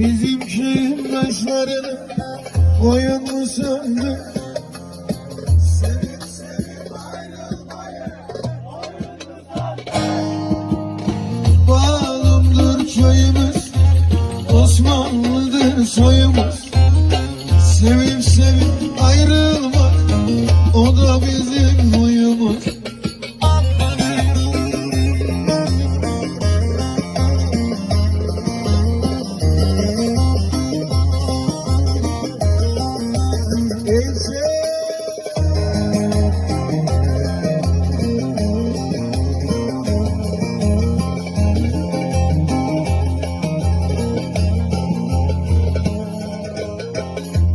Bizim köyün taşlarını Koyun mu söndü Sevip sevip ayrılmayı Osmanlıdır soyumuz. Sevip sevip ayrılmak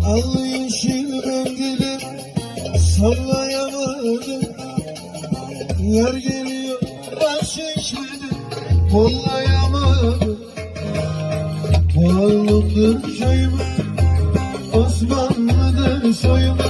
Al yeşil mendili sallayamadım. Yar geliyor baş içmedi kollayamadım. Bağlımdır köyümüz Osmanlıdır soyumuz